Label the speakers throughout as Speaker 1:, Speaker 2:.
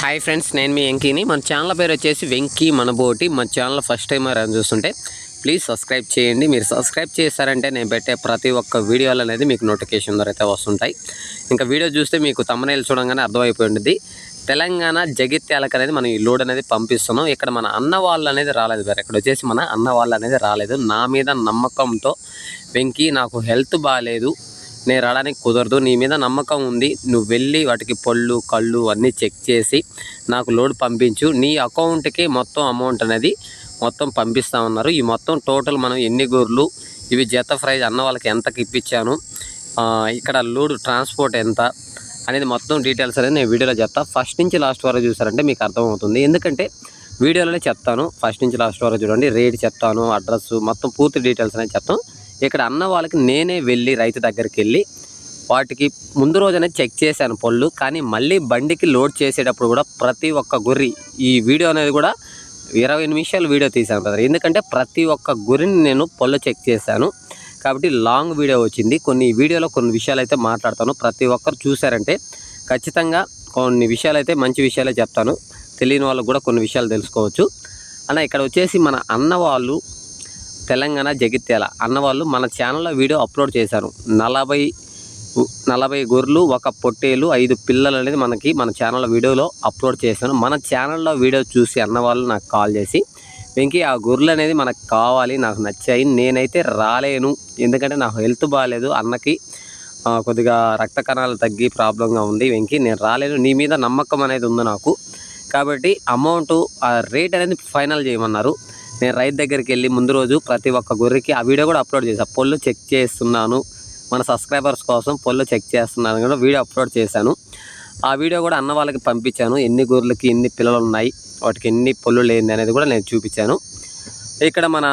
Speaker 1: Hi friends నేను మీ వెంకీని. మన channel పేరు వచ్చేసి వెంకీ మనబోటి. మన ఛానల్ ఫస్ట్ టైం అని చూస్తుంటే ప్లీజ్ సబ్స్క్రైబ్ చేయండి. మీరు సబ్స్క్రైబ్ చేశారంటే నేను పెట్టే ప్రతి ఒక్క వీడియోలు అనేది మీకు నోటిఫికేషన్ ద్వారా అయితే వస్తుంటాయి. ఇంకా వీడియో చూస్తే మీకు తమ్మనేలు చూడంగానే అర్థమైపోయి ఉంటుంది తెలంగాణ జగిత్యాలకు అనేది మనం ఈ లోడ్ అనేది పంపిస్తున్నాం. ఇక్కడ మన అన్న వాళ్ళు అనేది రాలేదు వేరే ఇక్కడ వచ్చేసి మన అన్న వాళ్ళు అనేది రాలేదు. నా మీద నమ్మకంతో వెంకీ నాకు హెల్త్ బాగాలేదు నేను రావడానికి కుదరదు. నీ మీద నమ్మకం ఉంది. నువ్వు వెళ్ళి వాటికి పళ్ళు కళ్ళు అన్నీ చెక్ చేసి నాకు లోడ్ పంపించు. నీ అకౌంట్కి మొత్తం అమౌంట్ అనేది మొత్తం పంపిస్తా ఉన్నారు. ఈ మొత్తం టోటల్ మనం ఎన్ని గొర్రెలు ఇవి జత ప్రైజ్ అన్న వాళ్ళకి ఎంతకి ఇప్పించాను ఇక్కడ లోడ్ ట్రాన్స్పోర్ట్ ఎంత అనేది మొత్తం డీటెయిల్స్ అనేది నేను వీడియోలో చెప్తా. ఫస్ట్ నుంచి లాస్ట్ వరకు చూసారంటే మీకు అర్థమవుతుంది. ఎందుకంటే వీడియోలోనే చెప్తాను. ఫస్ట్ నుంచి లాస్ట్ వరకు చూడండి. రేట్ చెప్తాను అడ్రస్ మొత్తం పూర్తి డీటెయిల్స్ అనేది చెప్తాను. ఇక్కడ అన్న వాళ్ళకి నేనే వెళ్ళి రైతు దగ్గరికి వెళ్ళి వాటికి ముందు రోజునే చెక్ చేశాను పళ్ళు. కానీ మళ్ళీ బండికి లోడ్ చేసేటప్పుడు కూడా ప్రతి ఒక్క గుర్రి ఈ వీడియో అనేది కూడా ఇరవై నిమిషాలు వీడియో తీశాను బ్రదర్ ఎందుకంటే ప్రతి ఒక్క గురిని నేను పళ్ళు చెక్ చేశాను. కాబట్టి లాంగ్ వీడియో వచ్చింది. కొన్ని వీడియోలో కొన్ని విషయాలు అయితే మాట్లాడతాను. ప్రతి ఒక్కరు చూశారంటే ఖచ్చితంగా కొన్ని విషయాలు అయితే మంచి విషయాలే చెప్తాను. తెలియని వాళ్ళకు కూడా కొన్ని విషయాలు తెలుసుకోవచ్చు. అలా ఇక్కడ వచ్చేసి మన అన్న వాళ్ళు తెలంగాణ జగిత్యాల. అన్నవాళ్ళు మన ఛానల్లో వీడియో అప్లోడ్ చేశారు. నలభై నలభై గొర్రెలు ఒక పొట్టేలు ఐదు పిల్లలు అనేది మనకి మన ఛానల్లో వీడియోలో అప్లోడ్ చేశాను మన ఛానల్లో వీడియో చూసి అన్నవాళ్ళు నాకు కాల్ చేసి వెంకీ ఆ గొర్రెలు అనేది మనకు కావాలి నాకు నచ్చాయి నేనైతే రాలేను. ఎందుకంటే నాకు హెల్త్ బాగాలేదు అన్నకి కొద్దిగా రక్త కణాలు తగ్గి ప్రాబ్లంగా ఉంది. వెంకీ నేను రాలేను. నీ మీద నమ్మకం అనేది ఉంది నాకు. కాబట్టి అమౌంట్ ఆ రేట్ అనేది ఫైనల్ చేయమన్నారు. నేను రైతు దగ్గరికి వెళ్ళి ముందు రోజు ప్రతి ఒక్క గొర్రెకి ఆ వీడియో కూడా అప్లోడ్ చేశాను పొల్లు చెక్ చేస్తున్నాను. మన సబ్స్క్రైబర్స్ కోసం పొల్లు చెక్ చేస్తున్నాను కూడా వీడియో అప్లోడ్ చేశాను. ఆ వీడియో కూడా అన్న వాళ్ళకి పంపించాను. ఎన్ని గొర్రెలకి ఎన్ని పిల్లలు ఉన్నాయి వాటికి ఎన్ని పొల్లు లేని అనేది కూడా నేను చూపించాను. ఇక్కడ మన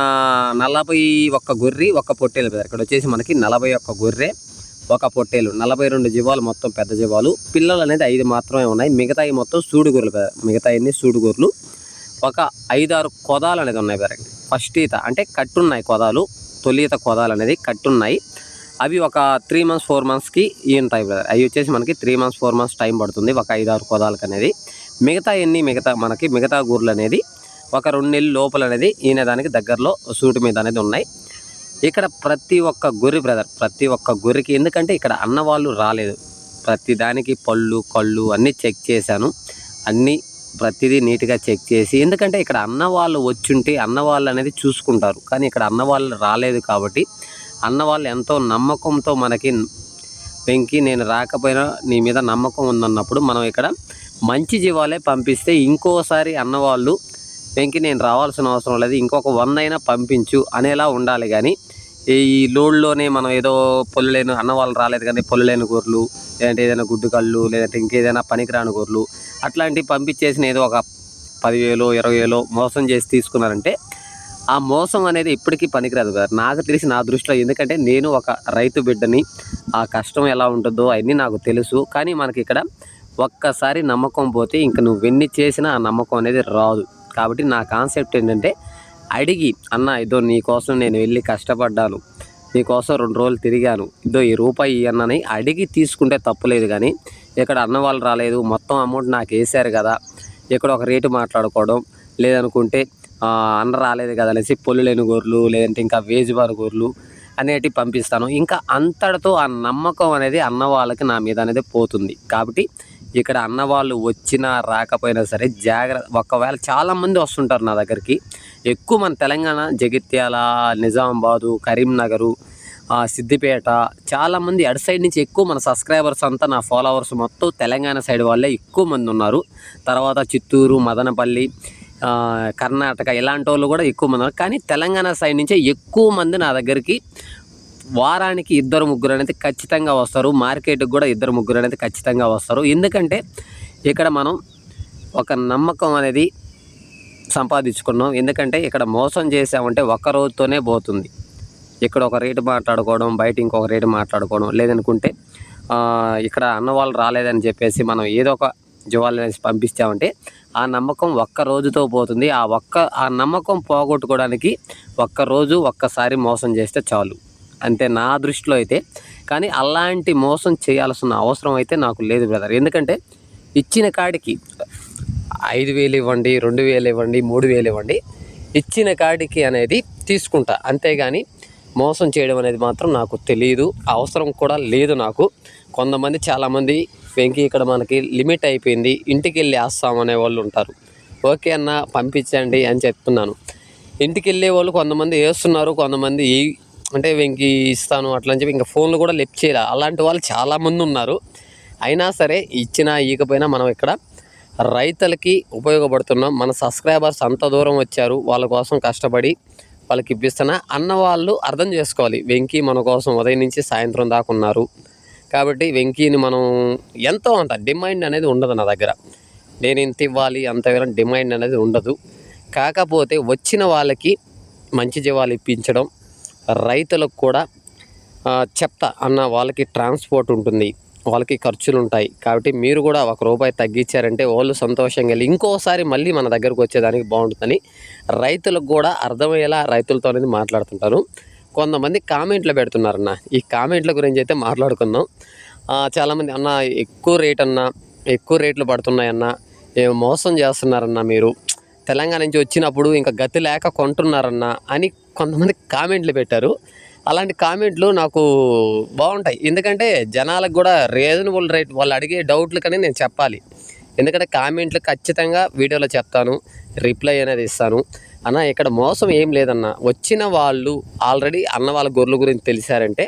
Speaker 1: నలభై ఒక్క గొర్రె ఒక పొట్టేలు ఇక్కడ వచ్చేసి మనకి నలభై ఒక్క గొర్రె ఒక పొట్టేలు. నలభై రెండు జీవాలు మొత్తం పెద్ద జీవాలు. పిల్లలు అనేది ఐదు మాత్రమే ఉన్నాయి. మిగతాయి మొత్తం సూడుగొర్రెలు మిగతాయి సూడు ఒక ఐదారు కొదాలు అనేది ఉన్నాయి బ్రదర్. ఫస్ట్ ఈత అంటే కట్టున్నాయి కొదాలు తొలి ఈత కొదాలు అనేది కట్టున్నాయి. అవి ఒక త్రీ మంత్స్ ఫోర్ మంత్స్కి ఈంటాయి బ్రదర్. అవి వచ్చేసి మనకి three months four months time పడుతుంది ఒక ఐదారు కొదాలకు అనేది. మిగతా ఎన్ని మిగతా మనకి మిగతా గూర్లు అనేది ఒక రెండు నెలలు లోపల అనేది ఈయన దానికి దగ్గరలో సూటు మీద అనేది ఉన్నాయి. ఇక్కడ ప్రతి ఒక్క గొర్రె బ్రదర్ ప్రతి ఒక్క గొర్రెకి ఎందుకంటే ఇక్కడ అన్న వాళ్ళు రాలేదు. ప్రతి దానికి పళ్ళు కళ్ళు అన్నీ చెక్ చేశాను. అన్నీ ప్రతిదీ నీట్గా చెక్ చేసి ఎందుకంటే ఇక్కడ అన్న వాళ్ళు వచ్చుంటే అన్న వాళ్ళు అనేది చూసుకుంటారు. కానీ ఇక్కడ అన్న వాళ్ళు రాలేదు కాబట్టి అన్న వాళ్ళు ఎంతో నమ్మకంతో మనకి వెంకి నేను రాకపోయినా నీ మీద నమ్మకం ఉందన్నప్పుడు మనం ఇక్కడ మంచి జీవాలే పంపిస్తే ఇంకోసారి అన్నవాళ్ళు వెంకి నేను రావాల్సిన అవసరం లేదు ఇంకొక వంద అయినా పంపించు అనేలా ఉండాలి. కానీ ఈ లోడ్లోనే మనం ఏదో పొల్లులేని అన్నవాళ్ళు అన్న వాళ్ళు రాలేదు కానీ పొల్లులేని గొర్రెలు లేదంటే ఏదైనా గుడ్డు కళ్ళు లేదంటే ఇంకేదైనా పనికిరాని గొర్రెలు అట్లాంటివి పంపించేసిన ఏదో ఒక పదివేలు ఇరవై వేలు మోసం చేసి తీసుకున్నారంటే ఆ మోసం అనేది ఇప్పటికీ పనికిరాదు కదా నాకు తెలిసి నా దృష్టిలో ఎందుకంటే నేను ఒక రైతు బిడ్డని ఆ కష్టం ఎలా ఉంటుందో అవన్నీ నాకు తెలుసు. కానీ మనకి ఇక్కడ ఒక్కసారి నమ్మకం పోతే ఇంక నువ్వెన్ని చేసినా ఆ నమ్మకం అనేది రాదు. కాబట్టి నా కాన్సెప్ట్ ఏంటంటే అడిగి అన్న ఇదో నీకోసం నేను వెళ్ళి కష్టపడ్డాను. నీకోసం రెండు రోజులు తిరిగాను. ఇదో ఈ రూపాయి అన్నని అడిగి తీసుకుంటే తప్పులేదు కానీ ఇక్కడ అన్న వాళ్ళు రాలేదు. మొత్తం అమౌంట్ నాకు వేశారు కదా. ఇక్కడ ఒక రేటు మాట్లాడుకోవడం. లేదనుకుంటే అన్న రాలేదు కదా అనేసి పొల్లు లేని గొర్రెలు లేదంటే ఇంకా వేజ్ గొర్రెలు అనేటివి పంపిస్తాను. ఇంకా అంతటితో ఆ నమ్మకం అనేది అన్న వాళ్ళకి నా మీద అనేది పోతుంది. కాబట్టి ఇక్కడ అన్న వాళ్ళు వచ్చినా రాకపోయినా సరే జాగ్రత్త ఒకవేళ చాలామంది వస్తుంటారు నా దగ్గరికి. ఎక్కువ మన తెలంగాణ జగిత్యాల నిజామాబాదు కరీంనగరు సిద్దిపేట. చాలామంది అటు సైడ్ నుంచి ఎక్కువ మన సబ్స్క్రైబర్స్ అంతా నా ఫాలోవర్స్ మొత్తం తెలంగాణ సైడ్ వాళ్ళే ఎక్కువ మంది ఉన్నారు. తర్వాత చిత్తూరు మదనపల్లి కర్ణాటక ఇలాంటి వాళ్ళు కూడా ఎక్కువ మంది ఉన్నారు. కానీ తెలంగాణ సైడ్ నుంచే ఎక్కువ మంది నా దగ్గరికి వారానికి ఇద్దరు ముగ్గురు అనేది ఖచ్చితంగా వస్తారు. మార్కెట్కి కూడా ఇద్దరు ముగ్గురు అనేది ఖచ్చితంగా వస్తారు. ఎందుకంటే ఇక్కడ మనం ఒక నమ్మకం అనేది సంపాదించుకున్నాం. ఎందుకంటే ఇక్కడ మోసం చేసామంటే ఒక్క రోజుతోనే పోతుంది. ఇక్కడ ఒక రేటు మాట్లాడుకోవడం బయట ఇంకొక రేటు మాట్లాడుకోవడం లేదనుకుంటే ఇక్కడ అన్న వాళ్ళు రాలేదని చెప్పేసి మనం ఏదో ఒక జువాలనేసి అనేసి ఆ నమ్మకం ఒక్క రోజుతో పోతుంది. ఆ ఒక్క ఆ నమ్మకం పోగొట్టుకోవడానికి ఒక్క రోజు ఒక్కసారి మోసం చేస్తే చాలు. అంతే నా దృష్టిలో అయితే కానీ అలాంటి మోసం చేయాల్సిన అవసరం అయితే నాకు లేదు బ్రదర్. ఎందుకంటే ఇచ్చిన కాడికి ఐదు వేలు ఇవ్వండి రెండు వేలు ఇవ్వండి మూడు వేలు ఇవ్వండి ఇచ్చిన కాడికి అనేది తీసుకుంటా. అంతేగాని మోసం చేయడం అనేది మాత్రం నాకు తెలియదు అవసరం కూడా లేదు నాకు. కొంతమంది చాలామంది వెంకీ ఇక్కడ మనకి లిమిట్ అయిపోయింది. ఇంటికి వెళ్ళి వేస్తాం అనే వాళ్ళు ఉంటారు. ఓకే అన్న పంపించండి అని చెప్తున్నాను. ఇంటికి వెళ్ళే వాళ్ళు కొంతమంది వేస్తున్నారు కొంతమంది అంటే వెంకీ ఇస్తాను అట్లా అని చెప్పి ఇంకా ఫోన్లు కూడా లిఫ్ట్ చేయాలి. అలాంటి వాళ్ళు చాలామంది ఉన్నారు. అయినా సరే ఇచ్చినా ఈకపోయినా మనం ఇక్కడ రైతులకి ఉపయోగపడుతున్నాం. మన సబ్స్క్రైబర్స్ అంత దూరం వచ్చారు. వాళ్ళ కోసం కష్టపడి వాళ్ళకి ఇప్పిస్తున్నా అన్న వాళ్ళు అర్థం చేసుకోవాలి. వెంకీ మన కోసం ఉదయం నుంచి సాయంత్రం దాకా ఉన్నారు. కాబట్టి వెంకీని మనం ఎంతో అంత డిమాండ్ అనేది ఉండదు నా దగ్గర. నేను ఇంత ఇవ్వాలి అంత ఇవ్వాలని డిమాండ్ అనేది ఉండదు. కాకపోతే వచ్చిన వాళ్ళకి మంచి జీవాలు ఇప్పించడం రైతులకు కూడా చెప్తా అన్న వాళ్ళకి ట్రాన్స్పోర్ట్ ఉంటుంది. వాళ్ళకి ఖర్చులు ఉంటాయి కాబట్టి మీరు కూడా ఒక రూపాయి తగ్గించారంటే వాళ్ళు సంతోషంగా వెళ్ళి ఇంకోసారి మళ్ళీ మన దగ్గరకు వచ్చేదానికి బాగుంటుందని రైతులకు కూడా అర్థమయ్యేలా రైతులతో అనేది మాట్లాడుతుంటారు. కొంతమంది కామెంట్లు పెడుతున్నారన్న. ఈ కామెంట్ల గురించి అయితే మాట్లాడుకుందాం. చాలామంది అన్న ఎక్కువ రేట్ అన్న ఎక్కువ రేట్లు పడుతున్నాయన్న ఏమో మోసం చేస్తున్నారన్న మీరు. తెలంగాణ నుంచి వచ్చినప్పుడు ఇంకా గతి లేక కొంటున్నారన్న అని కొంతమంది కామెంట్లు పెట్టారు. అలాంటి కామెంట్లు నాకు బాగుంటాయి. ఎందుకంటే జనాలకు కూడా రీజనబుల్ రేట్ వాళ్ళు అడిగే డౌట్లు కానీ నేను చెప్పాలి. ఎందుకంటే కామెంట్లు ఖచ్చితంగా వీడియోలో చెప్తాను. రిప్లై అనేది ఇస్తాను. అన్న ఇక్కడ మోసం ఏం లేదన్న వచ్చిన వాళ్ళు ఆల్రెడీ అన్న వాళ్ళ గొర్రెల గురించి తెలిసారంటే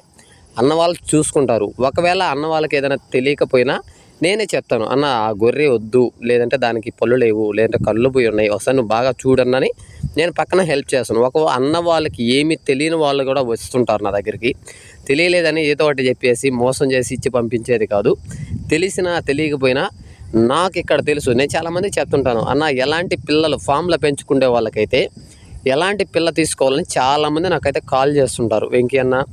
Speaker 1: అన్న వాళ్ళు చూసుకుంటారు. ఒకవేళ అన్న వాళ్ళకి ఏదైనా తెలియకపోయినా నేనే చెప్తాను. అన్న ఆ గొర్రె వద్దు లేదంటే దానికి పళ్ళు లేవు లేదంటే కళ్ళు పోయి ఉన్నాయి ఒకసారి నువ్వు బాగా చూడన్నని నేను పక్కన హెల్ప్ చేస్తాను. ఒక అన్న వాళ్ళకి ఏమి తెలియని వాళ్ళు కూడా వస్తుంటారు నా దగ్గరికి. తెలియలేదని ఏదో ఒకటి చెప్పేసి మోసం చేసి ఇచ్చి పంపించేది కాదు. తెలిసినా తెలియకపోయినా నాకు ఇక్కడ తెలుసు. నేను చాలామంది చెప్తుంటాను అన్న ఎలాంటి పిల్లలు ఫామ్లో పెంచుకునే వాళ్ళకైతే ఎలాంటి పిల్ల తీసుకోవాలని చాలామంది నాకైతే కాల్ చేస్తుంటారు. వెంకీ అన్న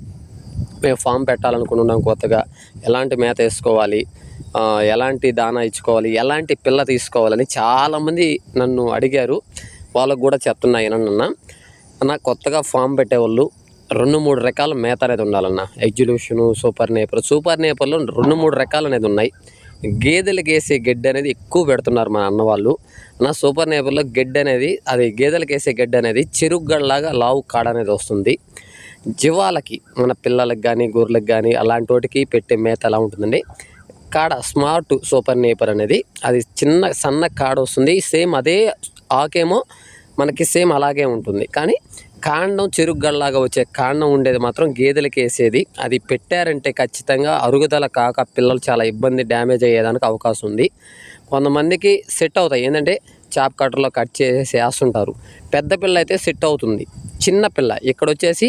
Speaker 1: మేము ఫామ్ పెట్టాలనుకుంటున్నాం కొత్తగా. ఎలాంటి మేత వేసుకోవాలి? ఎలాంటి దానా ఇచ్చుకోవాలి? ఎలాంటి పిల్ల తీసుకోవాలని చాలామంది నన్ను అడిగారు. వాళ్ళకు కూడా చెప్తున్నా ఏనన్న అన్న కొత్తగా ఫామ్ పెట్టేవాళ్ళు రెండు మూడు రకాల మేత అనేది ఉండాలన్న. ఎగ్జిల్యూషను సూపర్ నేపర్ సూపర్ నేపర్లో రెండు మూడు రకాలు అనేది ఉన్నాయి. గేదెలకు వేసే గడ్డి అనేది ఎక్కువ పెడుతున్నారు మా అన్న వాళ్ళు. నా సూపర్ నేపర్లో గడ్డి అనేది అది గేదెలకు వేసే గడ్డి అనేది చెరుగ్గడలాగా లావు కాడ అనేది వస్తుంది. జీవాలకి మన పిల్లలకు కానీ గొర్రెలకు కానీ అలాంటి వాటికి పెట్టే మేత ఎలా ఉంటుందండి? కాడ స్మార్ట్ సూపర్ నేపర్ అనేది అది చిన్న సన్న కాడ వస్తుంది. సేమ్ అదే ఆకేమో మనకి సేమ్ అలాగే ఉంటుంది. కానీ కాండం చెరుగ్గల్లాగా వచ్చే కాండం ఉండేది మాత్రం గేదెలకి వేసేది. అది పెట్టారంటే ఖచ్చితంగా అరుగుదల కాక పిల్లలు చాలా ఇబ్బంది డ్యామేజ్ అయ్యేదానికి అవకాశం ఉంది. కొంతమందికి సెట్ అవుతాయి. ఏంటంటే చాప్ కట్టర్లో కట్ చేసి వేస్తుంటారు. పెద్ద పిల్ల అయితే సెట్ అవుతుంది. చిన్న పిల్ల ఇక్కడ వచ్చేసి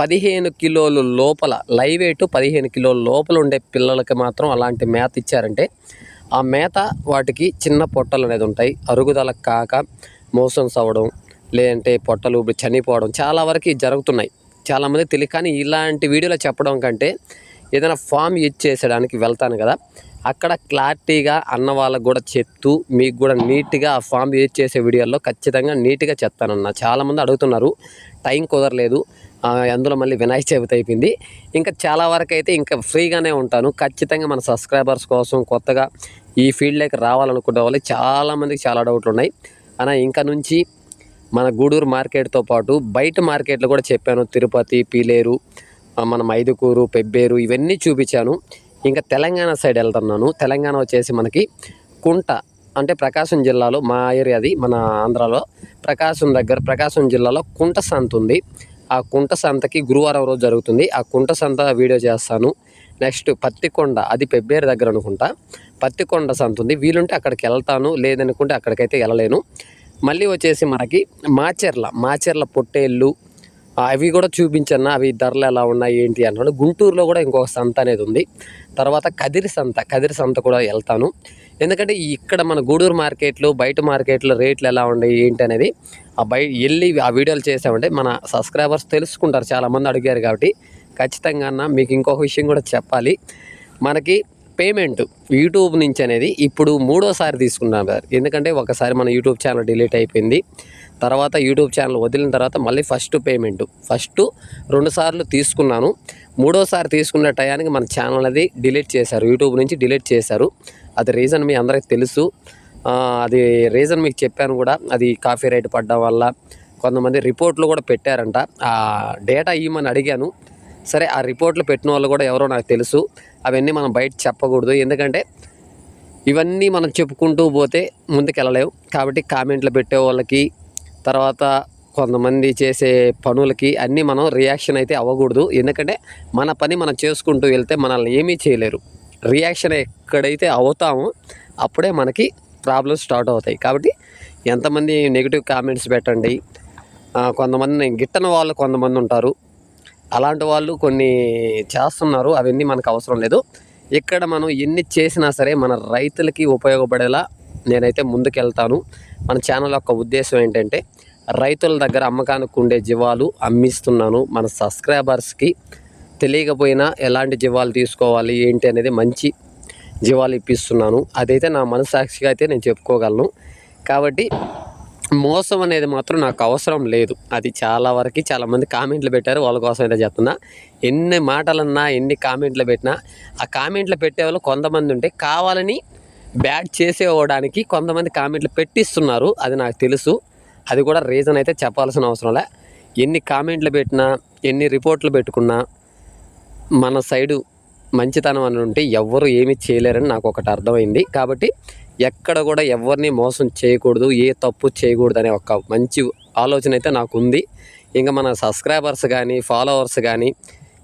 Speaker 1: పదిహేను కిలోలు లోపల లైవ్ వెయిట్ పదిహేను కిలోల లోపల ఉండే పిల్లలకి మాత్రం అలాంటి మేత ఇచ్చారంటే ఆ మేత వాటికి చిన్న పొట్టలు అనేది ఉంటాయి. అరుగుదల కాక మోషన్స్ అవ్వడం లేదంటే పొట్టలు ఇప్పుడు చనిపోవడం చాలా వరకు జరుగుతున్నాయి. చాలామంది తెలియదు. కానీ ఇలాంటి వీడియోలో చెప్పడం కంటే ఏదైనా ఫామ్ ఇచ్చేసడానికి వెళ్తాను కదా అక్కడ క్లారిటీగా అన్న వాళ్ళకు కూడా చెప్తూ మీకు కూడా నీట్గా ఆ ఫామ్ యూజ్ చేసే వీడియోల్లో ఖచ్చితంగా నీట్గా చెప్తానన్న. చాలామంది అడుగుతున్నారు. టైం కుదరలేదు. అందులో మళ్ళీ వినాయక చవితి అయిపోయింది. ఇంకా చాలా వరకు అయితే ఇంకా ఫ్రీగానే ఉంటాను. ఖచ్చితంగా మన సబ్స్క్రైబర్స్ కోసం కొత్తగా ఈ ఫీల్డ్లోకి రావాలనుకునే వాళ్ళు చాలామందికి చాలా డౌట్లు ఉన్నాయి. అన్న ఇంకా నుంచి మన గూడూరు మార్కెట్తో పాటు బయట మార్కెట్లు కూడా చెప్పాను. తిరుపతి పీలేరు మన మైదుకూరు పెబ్బేరు ఇవన్నీ చూపించాను. ఇంకా తెలంగాణ సైడ్ వెళ్తున్నాను. తెలంగాణ వచ్చేసి మనకి కుంట అంటే ప్రకాశం జిల్లాలో మా ఏరియాది మన ఆంధ్రాలో ప్రకాశం దగ్గర ప్రకాశం జిల్లాలో కుంట సంత ఉంది. ఆ కుంట సంతకి గురువారం రోజు జరుగుతుంది. ఆ కుంట సంత వీడియో చేస్తాను. నెక్స్ట్ పత్తికొండ అది పెబ్బేరు దగ్గర అనుకుంటా. పత్తికొండ సంత ఉంది. వీలుంటే అక్కడికి వెళ్తాను. లేదనుకుంటే అక్కడికైతే వెళ్ళలేను. మళ్ళీ వచ్చేసి మనకి మాచెర్ల మాచెర్ల పొట్టేళ్ళు అవి కూడా చూపించన్న అవి ధరలు ఎలా ఉన్నాయి ఏంటి అన్నాడు. గుంటూరులో కూడా ఇంకొక సంత అనేది ఉంది. తర్వాత కదిరి సంత కదిరి సంత కూడా వెళ్తాను. ఎందుకంటే ఇక్కడ మన గూడూరు మార్కెట్లో బయట మార్కెట్లో రేట్లు ఎలా ఉన్నాయి ఏంటి అనేది ఆ బయ వెళ్ళి ఆ వీడియోలు చేసామంటే మన సబ్స్క్రైబర్స్ తెలుసుకుంటారు చాలామంది అడిగారు కాబట్టి. ఖచ్చితంగా అన్న మీకు ఇంకొక విషయం కూడా చెప్పాలి. మనకి పేమెంట్ యూట్యూబ్ నుంచి అనేది ఇప్పుడు మూడోసారి తీసుకున్నాం సార్. ఎందుకంటే ఒకసారి మన యూట్యూబ్ ఛానల్ డిలీట్ అయిపోయింది. తర్వాత యూట్యూబ్ ఛానల్ వదిలిన తర్వాత మళ్ళీ ఫస్ట్ పేమెంట్. ఫస్ట్ రెండుసార్లు తీసుకున్నాను. మూడోసారి తీసుకున్న టయానికి మన ఛానల్ అది డిలీట్ చేశారు. యూట్యూబ్ నుంచి డిలీట్ చేశారు. అది రీజన్ మీ అందరికి తెలుసు. అది రీజన్ మీకు చెప్పాను కూడా. అది కాఫీ రైట్ పడ్డం వల్ల కొంతమంది రిపోర్ట్లు కూడా పెట్టారంట. ఆ డేటా ఇవ్వమని అడిగాను. సరే ఆ రిపోర్ట్లు పెట్టిన వాళ్ళు కూడా ఎవరో నాకు తెలుసు. అవన్నీ మనం బయట చెప్పకూడదు. ఎందుకంటే ఇవన్నీ మనం చెప్పుకుంటూ పోతే ముందుకెళ్ళలేము కాబట్టి కామెంట్లు పెట్టే వాళ్ళకి తర్వాత కొంతమంది చేసే పనులకి అన్నీ మనం రియాక్షన్ అయితే అవ్వకూడదు. ఎందుకంటే మన పని మనం చేసుకుంటూ వెళ్తే మనల్ని ఏమీ చేయలేరు. రియాక్షన్ ఎక్కడైతే అవుతామో అప్పుడే మనకి ప్రాబ్లమ్స్ స్టార్ట్ అవుతాయి. కాబట్టి ఎంతమంది నెగిటివ్ కామెంట్స్ పెట్టండి. కొంతమంది గిట్టని వాళ్ళు కొంతమంది ఉంటారు. అలాంటి వాళ్ళు కొన్ని చేస్తున్నారు. అవన్నీ మనకు అవసరం లేదు. ఇక్కడ మనం ఎన్ని చేసినా సరే మన రైతులకి ఉపయోగపడేలా నేనైతే ముందుకెళ్తాను. మన ఛానల్ యొక్క ఉద్దేశం ఏంటంటే రైతుల దగ్గర అమ్మకానికి ఉండే జీవాలు అమ్మిస్తున్నాను మన సబ్స్క్రైబర్స్కి తెలియకపోయినా ఎలాంటి జీవాలు తీసుకోవాలి ఏంటి అనేది మంచి జీవాలు ఇప్పిస్తున్నాను. అదైతే నా మనసాక్షిగా అయితే నేను చెప్పుకోగలను. కాబట్టి మోసం అనేది మాత్రం నాకు అవసరం లేదు. అది చాలా వరకు చాలామంది కామెంట్లు పెట్టారు వాళ్ళ కోసం అయితే చెప్తున్నా. ఎన్ని మాటలన్నా ఎన్ని కామెంట్లు పెట్టినా ఆ కామెంట్లు పెట్టే వాళ్ళు కొంతమంది ఉంటే కావాలని బ్యాడ్ చేసేవడానికి కొంతమంది కామెంట్లు పెట్టిస్తున్నారు. అది నాకు తెలుసు. అది కూడా రీజన్ అయితే చెప్పాల్సిన అవసరం లే. ఎన్ని కామెంట్లు పెట్టినా ఎన్ని రిపోర్ట్లు పెట్టుకున్నా మన సైడు మంచితనం అని ఉంటే ఎవ్వరు ఏమీ చేయలేరని నాకు ఒకటి అర్థమైంది. కాబట్టి ఎక్కడ కూడా ఎవరిని మోసం చేయకూడదు ఏ తప్పు చేయకూడదు అనే ఒక మంచి ఆలోచన అయితే నాకు ఉంది. ఇంకా మన సబ్స్క్రైబర్స్ కానీ ఫాలోవర్స్ కానీ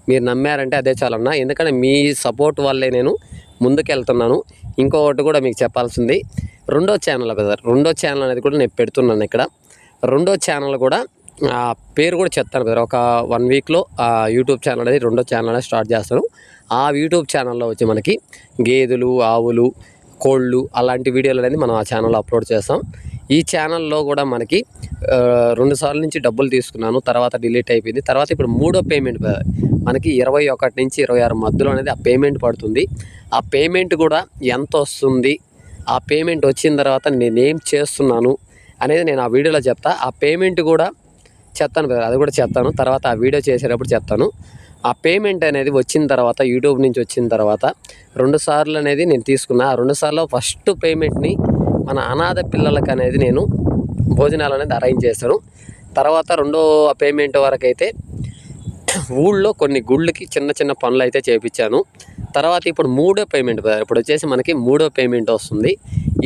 Speaker 1: మీరు నమ్మారంటే అదే చాలన్నా. ఎందుకంటే మీ సపోర్ట్ వల్లే నేను ముందుకెళ్తున్నాను. ఇంకొకటి కూడా మీకు చెప్పాల్సింది రెండో ఛానల్ కదా రెండో ఛానల్ అనేది కూడా నేను పెడుతున్నాను ఇక్కడ. రెండో ఛానల్ కూడా పేరు కూడా చెప్తాను బ్రదర్ ఒక వన్ వీక్లో ఆ యూట్యూబ్ ఛానల్ అనేది రెండో ఛానల్ అనేది స్టార్ట్ చేస్తాను. ఆ యూట్యూబ్ ఛానల్లో వచ్చి మనకి గేదెలు ఆవులు కోళ్ళు అలాంటి వీడియోలు అనేది మనం ఆ ఛానల్లో అప్లోడ్ చేస్తాం. ఈ ఛానల్లో కూడా మనకి రెండు సార్లు నుంచి డబ్బులు తీసుకున్నాను తర్వాత డిలీట్ అయిపోయింది. తర్వాత ఇప్పుడు మూడో పేమెంట్ మనకి ఇరవై ఒకటి నుంచి ఇరవై ఆరు మధ్యలో అనేది ఆ పేమెంట్ పడుతుంది. ఆ పేమెంట్ కూడా ఎంత వస్తుంది ఆ పేమెంట్ వచ్చిన తర్వాత నేనేం చేస్తున్నాను అనేది నేను ఆ వీడియోలో చెప్తా. ఆ పేమెంట్ కూడా చెప్తాను కదా అది కూడా చెప్తాను తర్వాత ఆ వీడియో చేసేటప్పుడు చెప్తాను ఆ పేమెంట్ అనేది వచ్చిన తర్వాత యూట్యూబ్ నుంచి వచ్చిన తర్వాత రెండు సార్లు అనేది నేను తీసుకున్నా. ఆ రెండు సార్లు ఫస్ట్ పేమెంట్ని మన అనాథ పిల్లలకి అనేది నేను భోజనాలు అనేది అరేంజ్ చేస్తాను. తర్వాత రెండో పేమెంట్ వరకు అయితే ఊళ్ళో కొన్ని గుళ్ళకి చిన్న చిన్న పనులు అయితే చేపించాను. తర్వాత ఇప్పుడు మూడో పేమెంట్ ఇప్పుడు వచ్చేసి మనకి మూడో పేమెంట్ వస్తుంది.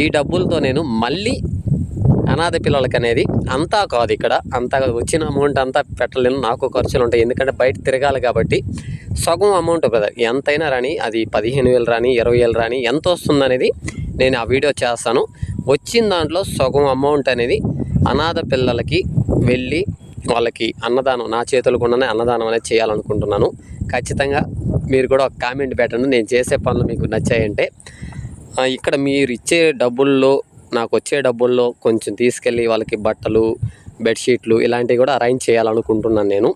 Speaker 1: ఈ డబ్బులతో నేను మళ్ళీ అనాథ పిల్లలకి అనేది అంతా కాదు ఇక్కడ. అంతా వచ్చిన అమౌంట్ అంతా పెట్టలేను. నాకు ఖర్చులు ఉంటాయి ఎందుకంటే బయట తిరగాలి కాబట్టి సగం అమౌంట్ బ్రదర్ ఎంతైనా రాని అది పదిహేను వేలు రాని ఇరవై వేలు రాని ఎంత వస్తుంది అనేది నేను ఆ వీడియో చేస్తాను. వచ్చిన దాంట్లో సగం అమౌంట్ అనేది అనాథ పిల్లలకి వెళ్ళి వాళ్ళకి అన్నదానం నా చేతులకుండానే అన్నదానం అనేది చేయాలనుకుంటున్నాను. ఖచ్చితంగా మీరు కూడా ఒక కామెంట్ పెట్టండి. నేను చేసే పనులు మీకు నచ్చాయంటే ఇక్కడ మీరు ఇచ్చే డబ్బుల్లో నాకు వచ్చే డబ్బుల్లో కొంచెం తీసుకెళ్ళి వాళ్ళకి బట్టలు బెడ్షీట్లు ఇలాంటివి కూడా అరేంజ్ చేయాలనుకుంటున్నాను నేను.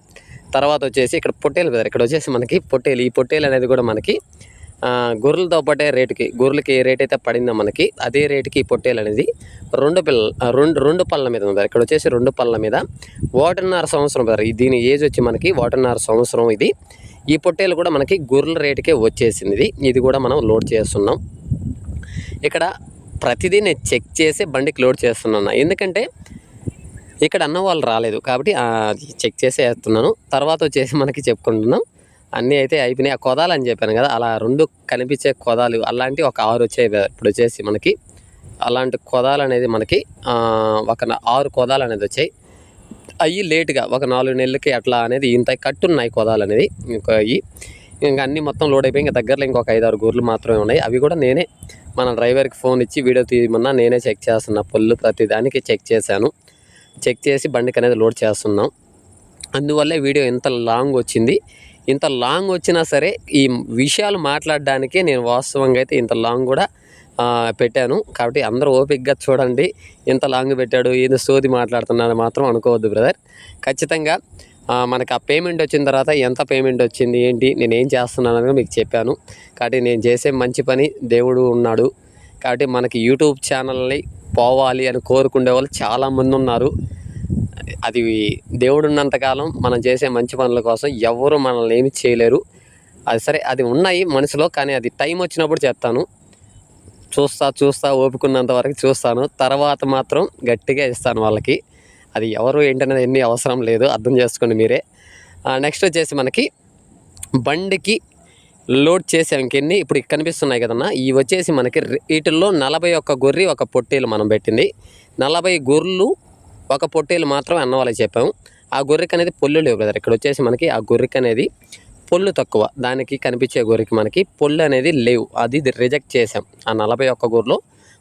Speaker 1: తర్వాత వచ్చేసి ఇక్కడ పొట్టేలు బ్రదర్ ఇక్కడ వచ్చేసి మనకి పొట్టేలు. ఈ పొట్టేలు అనేది కూడా మనకి గొర్రెలతో పాటే రేటుకి గొర్రెలకి ఏ రేట్ అయితే పడిందో మనకి అదే రేటుకి ఈ పొట్టేలు అనేది రెండు పిల్ల రెండు రెండు పళ్ళ మీద ఉంది. ఇక్కడ వచ్చేసి రెండు పళ్ళ మీద ఒకటిన్నర సంవత్సరం బ్రదర్ ఈ దీని ఏజ్ వచ్చి మనకి ఒకటిన్నర సంవత్సరం ఇది. ఈ పొట్టేలు కూడా మనకి గొర్రెల రేటుకే వచ్చేసింది ఇది. ఇది కూడా మనం లోడ్ చేస్తున్నాం. ఇక్కడ ప్రతిదీ నేను చెక్ చేసి బండికి లోడ్ చేస్తున్నాను. ఎందుకంటే ఇక్కడ అన్న వాళ్ళు రాలేదు కాబట్టి చెక్ చేసి వేస్తున్నాను తర్వాత వచ్చేసి మనకి చెప్పుకుంటున్నాం. అన్నీ అయితే అయిపోయినాయి. ఆ కొదాలు అని చెప్పాను కదా అలా రెండు కనిపించే కొదాలు అలాంటి ఒక ఆరు వచ్చాయి ఇప్పుడు వచ్చేసి మనకి. అలాంటి కొదాలు అనేది మనకి ఒక ఆరు కొదాలు అనేది వచ్చాయి. అవి లేట్గా ఒక నాలుగు నెలలకి అట్లా అనేది ఇంత కట్టున్నాయి కొదాలు అనేది. ఇంకా అవి ఇంకా అన్నీ మొత్తం లోడ్ అయిపోయి ఇంకా దగ్గరలో ఇంకొక ఐదు ఆరు గొర్రెలు మాత్రమే ఉన్నాయి. అవి కూడా నేనే మన డ్రైవర్కి ఫోన్ ఇచ్చి వీడియో తీయమన్నా నేనే చెక్ చేస్తున్నా. పళ్ళు ప్రతి దానికి చెక్ చేశాను. చెక్ చేసి బండికి అనేది లోడ్ చేస్తున్నాం. అందువల్లే వీడియో ఇంత లాంగ్ వచ్చింది. ఇంత లాంగ్ వచ్చినా సరే ఈ విషయాలు మాట్లాడడానికే నేను వాస్తవంగా అయితే ఇంత లాంగ్ కూడా పెట్టాను. కాబట్టి అందరూ ఓపిక్గా చూడండి. ఇంత లాంగ్ పెట్టాడు. ఏదో సోది మాట్లాడుతున్నాడు మాత్రం అనుకోవద్దు బ్రదర్. ఖచ్చితంగా మనకు ఆ పేమెంట్ వచ్చిన తర్వాత ఎంత పేమెంట్ వచ్చింది ఏంటి నేను ఏం చేస్తున్నాను అనేది మీకు చెప్పాను. కాబట్టి నేను చేసే మంచి పని దేవుడు ఉన్నాడు. కాబట్టి మనకి యూట్యూబ్ ఛానల్ని పోవాలి అని కోరుకునే వాళ్ళు చాలామంది ఉన్నారు. అది దేవుడు ఉన్నంతకాలం మనం చేసే మంచి పనుల కోసం ఎవరు మనల్ని ఏమి చేయలేరు. అది సరే అది ఉన్నాయి మనసులో కానీ అది టైం వచ్చినప్పుడు చెప్తాను చూస్తా చూస్తా ఓపుకున్నంత వరకు చూస్తాను. తర్వాత మాత్రం గట్టిగా ఇస్తాను వాళ్ళకి. అది ఎవరు ఏంటనేది ఎన్ని అవసరం లేదు అర్థం చేసుకోండి మీరే. నెక్స్ట్ వచ్చేసి మనకి బండికి లోడ్ చేసాం ఇంకెన్ని ఇప్పుడు కనిపిస్తున్నాయి కదన్నా. ఇవి వచ్చేసి మనకి వీటిల్లో నలభై ఒక్క గొర్రె ఒక పొట్టేలు మనం పెట్టింది. నలభై గొర్రెలు ఒక పొట్టేలు మాత్రం అన్న వాళ్ళకి చెప్పాము. ఆ గొర్రెకి అనేది పొల్లు లేవు బ్రదర్ ఇక్కడ వచ్చేసి మనకి ఆ గొర్రెకి అనేది పొల్లు తక్కువ. దానికి కనిపించే గొర్రెకి మనకి పొల్లు అనేది లేవు. అది రిజెక్ట్ చేసాం. ఆ నలభై ఒక్క గొర్రెలో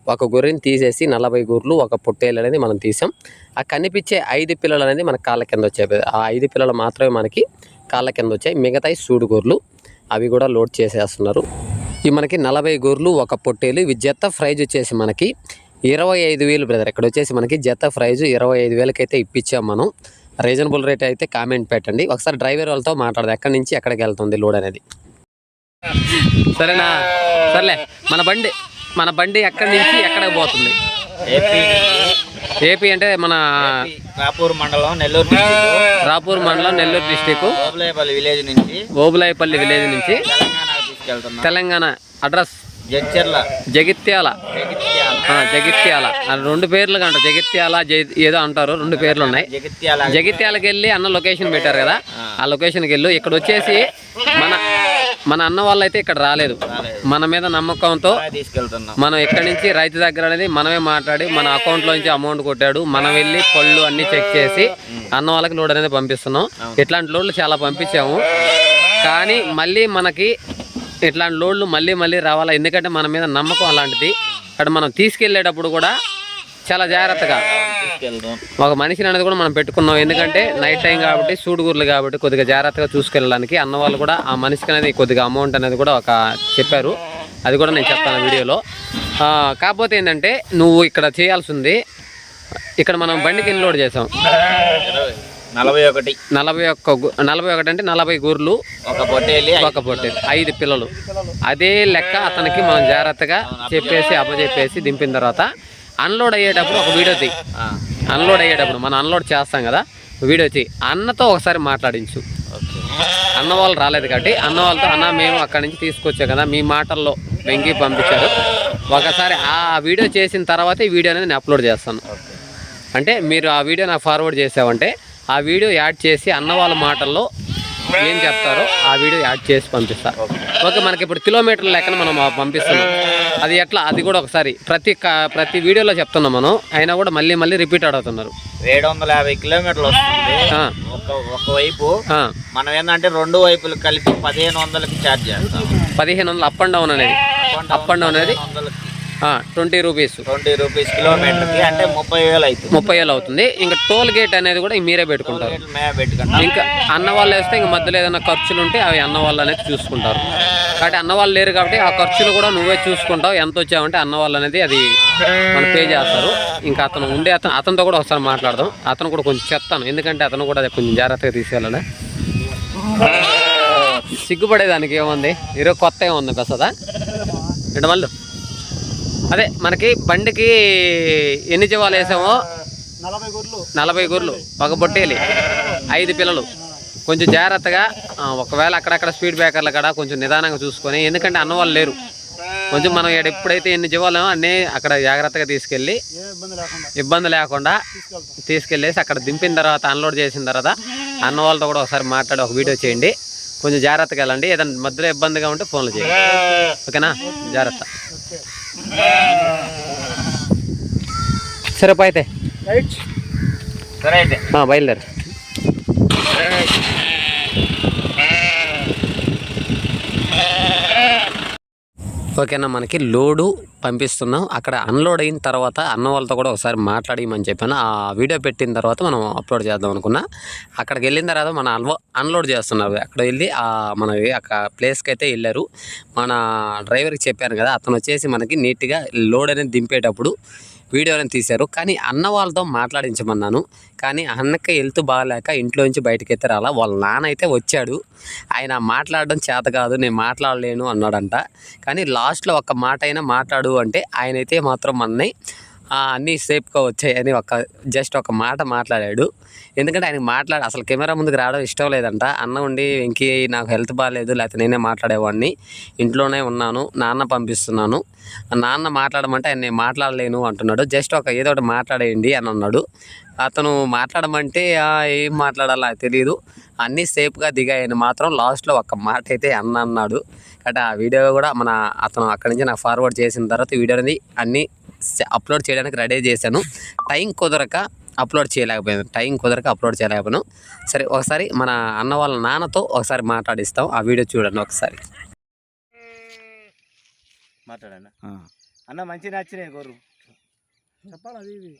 Speaker 1: ఒక గొర్రెని తీసేసి నలభై గొర్రెలు ఒక పొట్టేలు అనేది మనం తీసాం. ఆ కనిపించే ఐదు పిల్లలు అనేది మన కాళ్ళ కింద వచ్చాయి. ఆ ఐదు పిల్లలు మాత్రమే మనకి కాళ్ళ కింద వచ్చాయి. మిగతాయి సూడు గొర్రెలు. అవి కూడా లోడ్ చేసేస్తున్నారు. ఇవి మనకి నలభై గొర్రెలు ఒక పొట్టేలు. ఇవి జత ప్రైజ్ వచ్చేసి మనకి ఇరవై ఐదు వేలు బ్రదర్. ఇక్కడ వచ్చేసి మనకి జత ప్రైజ్ ఇరవై ఐదు వేలకైతే ఇప్పించాం మనం. రీజనబుల్ రేట్ అయితే కామెంట్ పెట్టండి. ఒకసారి డ్రైవర్ వాళ్ళతో మాట్లాడదు. ఎక్కడి నుంచి ఎక్కడికి వెళ్తుంది లోడ్ అనేది. సరేనా? సర్లే. మన బండి మన బండి ఎక్కడి నుంచి ఎక్కడికి పోతుంది?
Speaker 2: ఏపీ.
Speaker 1: ఏపీ అంటే మన
Speaker 2: కాపూర్ మండలం నెల్లూరు డిస్టిక్.
Speaker 1: రాపూర్ మండలం నెల్లూరు డిస్టిక్.
Speaker 2: విలేజ్ నుంచి.
Speaker 1: ఓబులాయపల్లి విలేజ్ నుంచి. తెలంగాణ అడ్రస్? జగిత్యాల.
Speaker 2: జగిత్యాల.
Speaker 1: జగిత్యాల. రెండు పేర్లు అంట జగిత్యాల ఏదో అంటారు రెండు పేర్లు ఉన్నాయి.
Speaker 2: జగిత్యాల.
Speaker 1: జగిత్యాలకి వెళ్ళి అన్న లొకేషన్ పెట్టారు కదా. ఆ. లొకేషన్కి వెళ్ళు ఇక్కడ వచ్చేసి మన మన అన్న వాళ్ళు అయితే ఇక్కడ రాలేదు. మన మీద నమ్మకంతో మనం ఎక్కడి నుంచి రైతు దగ్గర అనేది మనమే మాట్లాడి మన అకౌంట్లో నుంచి అమౌంట్ కొట్టాడు. మనం వెళ్ళి పళ్ళు అన్ని చెక్ చేసి అన్న వాళ్ళకి లోడ్ అనేది పంపిస్తున్నాం. ఇట్లాంటి లోడ్లు చాలా పంపించాము. కానీ మళ్ళీ మనకి ఇట్లాంటి లోడ్లు మళ్ళీ మళ్ళీ రావాలా? ఎందుకంటే మన మీద నమ్మకం అలాంటిది. అక్కడ మనం తీసుకెళ్ళేటప్పుడు కూడా చాలా జాగ్రత్తగా. ఒక మనిషిని అనేది కూడా మనం పెట్టుకున్నాం. ఎందుకంటే నైట్ టైం కాబట్టి సూడుగుర్లు కాబట్టి కొద్దిగా జాగ్రత్తగా చూసుకెళ్ళడానికి అన్న వాళ్ళు కూడా ఆ మనిషికి అనేది కొద్దిగా అమౌంట్ అనేది కూడా ఒక చెప్పారు. అది కూడా నేను చెప్తాను వీడియోలో. కాకపోతే ఏంటంటే నువ్వు ఇక్కడ చేయాల్సి ఉంది ఇక్కడ మనం బండికి ఎన్ని లోడ్ చేసాం.
Speaker 2: నలభై ఒకటి.
Speaker 1: నలభై ఒక్క నలభై ఒకటి అంటే నలభై గూర్లు
Speaker 2: ఒక పొట్టేలి
Speaker 1: ఒక పొట్టేలు ఐదు పిల్లలు. అదే లెక్క అతనికి మనం జాగ్రత్తగా చెప్పేసి అప్పచెప్పేసి దింపిన తర్వాత అన్లోడ్ అయ్యేటప్పుడు ఒక వీడియో తీ అన్లోడ్ అయ్యేటప్పుడు మనం అన్లోడ్ చేస్తాం కదా వీడియో వచ్చి అన్నతో ఒకసారి మాట్లాడించు.
Speaker 2: ఓకే.
Speaker 1: అన్న వాళ్ళు రాలేదు కాబట్టి అన్న వాళ్ళతో అన్న మేము అక్కడి నుంచి తీసుకొచ్చాం కదా మీ మాటల్లో వెంకి పంపించారు. ఒకసారి ఆ వీడియో చేసిన తర్వాత ఈ వీడియో అనేది నేను అప్లోడ్ చేస్తాను. అంటే మీరు ఆ వీడియో నాకు ఫార్వర్డ్ చేసామంటే ఆ వీడియో యాడ్ చేసి అన్న వాళ్ళ మాటల్లో ఏం చెప్తారో ఆ వీడియో యాడ్ చేసి పంపిస్తా. ఓకే మనకి ఇప్పుడు కిలోమీటర్ల లెక్కన మనం పంపిస్తున్నాం. అది ఎట్లా? అది కూడా ఒకసారి ప్రతి ప్రతి వీడియోలో చెప్తున్నాం మనం. అయినా కూడా మళ్ళీ మళ్ళీ రిపీట్ అడుగుతున్నారు
Speaker 2: ఏడు వందల యాభై కిలోమీటర్లు వస్తుంది.
Speaker 1: ఆ,
Speaker 2: ఒక ఒక వైపు
Speaker 1: ఆ,
Speaker 2: మనం ఏంటంటే రెండు వైపులు కలిపి పదిహేను వందలకి ఛార్జ్ చేస్తాం.
Speaker 1: పదిహేను వందలు అప్ అండ్ డౌన్ అనేది. అప్ అండ్ డౌన్ అనేది ట్వంటీ రూపీస్.
Speaker 2: ట్వంటీ రూపీస్ కిలోమీటర్కి అంటే ముప్పై వేలు అవుతుంది.
Speaker 1: ముప్పై వేలు అవుతుంది. ఇంకా టోల్ గేట్ అనేది కూడా మీరే పెట్టుకుంటారు. ఇంకా అన్న వాళ్ళు వేస్తే ఇంకా మధ్యలో ఏదైనా ఖర్చులు ఉంటే అవి అన్న వాళ్ళు అనేది చూసుకుంటారు. కాబట్టి అన్న వాళ్ళు లేరు కాబట్టి ఆ ఖర్చులు కూడా నువ్వే చూసుకుంటావు. ఎంత వచ్చావంటే అన్న వాళ్ళు అనేది అది మనం పే చేస్తారు. ఇంకా అతను ఉండే అతను అతనితో కూడా ఒకసారి మాట్లాడదాం. అతను కూడా కొంచెం చెప్తాను. ఎందుకంటే అతను కూడా కొంచెం జాగ్రత్తగా తీసుకెళ్ళాలి. సిగ్గుపడేదానికి ఏముంది? ఈరోజు కొత్త ఏముంది బసదా ఇటు మళ్ళు అదే మనకి బండికి ఎన్ని జీవాలు వేసామో?
Speaker 3: నలభై గొర్రెలు.
Speaker 1: ఒక బొట్టేలి ఐదు పిల్లలు. కొంచెం జాగ్రత్తగా ఒకవేళ అక్కడక్కడ స్పీడ్ బ్రేకర్లు కాడ కొంచెం నిదానంగా చూసుకొని ఎందుకంటే అన్న వాళ్ళు లేరు. కొంచెం మనం ఎప్పుడైతే ఎన్ని జీవాలేమో అన్నీ అక్కడ జాగ్రత్తగా తీసుకెళ్ళి
Speaker 3: ఇబ్బంది లేకుండా
Speaker 1: తీసుకెళ్ళేసి అక్కడ దింపిన తర్వాత అన్లోడ్ చేసిన తర్వాత అన్న వాళ్ళతో కూడా ఒకసారి మాట్లాడి ఒక వీడియో చేయండి. కొంచెం జాగ్రత్తగా వెళ్ళండి. ఏదైనా మధ్యలో ఇబ్బందిగా ఉంటే ఫోన్లు చేయండి. ఓకేనా? జాగ్రత్త.
Speaker 3: ఓకే
Speaker 1: సరే పో అయితే
Speaker 3: రైట్
Speaker 2: సరే అయితే
Speaker 1: ఆ, బయలుదేరు ఓకేనా మనకి లోడు పంపిస్తున్నాం. అక్కడ అన్లోడ్ అయిన తర్వాత అన్న వాళ్ళతో కూడా ఒకసారి మాట్లాడమని చెప్పాను. ఆ వీడియో పెట్టిన తర్వాత మనం అప్లోడ్ చేద్దాం అనుకున్నా. అక్కడికి వెళ్ళిన తర్వాత మన అన్లో అన్లోడ్ చేస్తున్నారు. అక్కడ వెళ్ళి ఆ మన ప్లేస్కి అయితే వెళ్ళారు. మన డ్రైవర్కి చెప్పాను కదా అతను వచ్చేసి మనకి నీట్గా లోడ్ అనేది దింపేటప్పుడు వీడియోలను తీశారు. కానీ అన్న వాళ్ళతో మాట్లాడించమన్నాను. కానీ అన్నకి హెల్త్ బాగాలేక ఇంట్లో నుంచి బయటకు అయితే రాలా. వాళ్ళ నాన్న అయితే వచ్చాడు. ఆయన మాట్లాడడం చేత కాదు. నేను మాట్లాడలేను అన్నాడంట. కానీ లాస్ట్లో ఒక మాట అయినా మాట్లాడు అంటే ఆయన అయితే మాత్రం మనని అన్నీ సేఫ్గా వచ్చాయని ఒక జస్ట్ ఒక మాట మాట్లాడాడు. ఎందుకంటే ఆయన మాట్లాడ అసలు కెమెరా ముందుకు రావడం ఇష్టం లేదంట. అన్న ఉండి వెంకీ నాకు హెల్త్ బాగాలేదు లేకపోతే నేనే మాట్లాడేవాడిని. ఇంట్లోనే ఉన్నాను నాన్న పంపిస్తున్నాను. నాన్న మాట్లాడమంటే ఆయన నేను మాట్లాడలేను అంటున్నాడు. జస్ట్ ఒక ఏదో ఒకటి మాట్లాడేయండి అని అన్నాడు. అతను మాట్లాడమంటే ఏం మాట్లాడాలో తెలియదు అన్నీ సేఫ్గా దిగాయని మాత్రం లాస్ట్లో ఒక మాట అయితే అన్న అన్నాడు. కాబట్టి ఆ వీడియో కూడా మన అతను అక్కడి నుంచి నాకు ఫార్వర్డ్ చేసిన తర్వాత వీడియో అనేది అన్నీ అప్లోడ్ చేయడానికి రెడీ చేశాను. టైం కుదరక అప్లోడ్ చేయలేకపోయాను. టైం కుదరక అప్లోడ్ చేయలేకపోయాను. సరే ఒకసారి మన అన్న వాళ్ళ నాన్నతో ఒకసారి మాట్లాడిస్తాం. ఆ వీడియో చూడండి ఒకసారి.
Speaker 4: మాట్లాడన్నా అన్న మంచి నచ్చినాయి గొర్రు
Speaker 3: చెప్పాలి